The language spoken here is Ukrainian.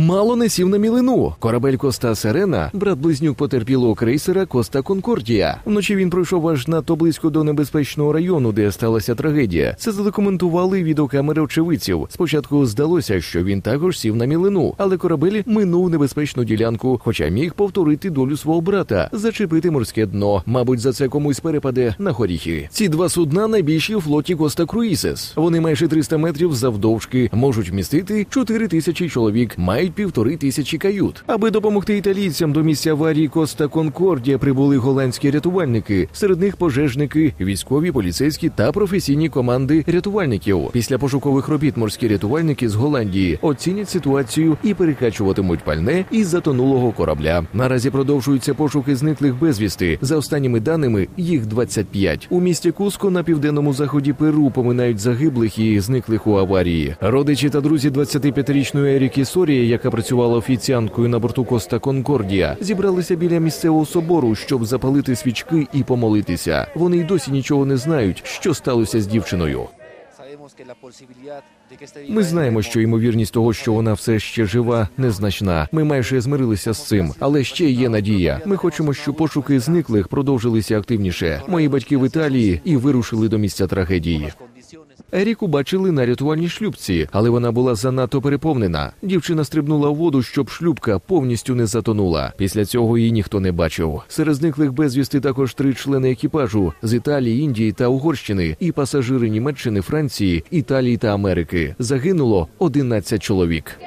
мало не сів на мілину. Корабель Коста Серена, брат близнюк потерпілого крейсера Коста Конкордія. Вночі він пройшов аж надто близько до небезпечного району, де сталася трагедія. Це задокументували відеокамери очевидців. Спочатку здалося, що він також сів на мілину, але корабель минув небезпечну ділянку, хоча міг повторити долю свого брата, зачепити морське дно. Мабуть, за це комусь перепаде на горіхи. Ці два судна найбільші у флоті Коста Круїсес. Вони майже 300 метрів завдовжки, можуть вмістити 4 тисячі чоловік, мають півтори тисячі кают. Аби допомогти італійцям до місця аварії Коста Конкордія прибули голландські рятувальники. Серед них пожежники, військові, поліцейські та професійні команди рятувальників. Після пошукових робіт морські рятувальники з Голландії оцінять ситуацію і перекачуватимуть пальне із затонулого корабля. Наразі продовжуються пошуки зниклих безвісти. За останніми даними їх 25. У місті Куско на південному заході Перу поминають загиблих і зниклих у аварії. Родичі та друзі 25-річної Еріки Сорії, яка працювала офіціанткою на борту Коста Конкордія, зібралися біля місцевого собору, щоб запалити свічки і помолитися. Вони й досі нічого не знають, що сталося з дівчиною. Ми знаємо, що ймовірність того, що вона все ще жива, незначна. Ми майже змирилися з цим, але ще є надія. Ми хочемо, щоб пошуки зниклих продовжилися активніше. Мої батьки в Італії і вирушили до місця трагедії. Еріку бачили на рятувальній шлюбці, але вона була занадто переповнена. Дівчина стрибнула в воду, щоб шлюбка повністю не затонула. Після цього її ніхто не бачив. Серед зниклих безвісти також три члени екіпажу з Італії, Індії та Угорщини, і пасажири Німеччини, Франції, Італії та Америки. Загинуло 11 чоловік.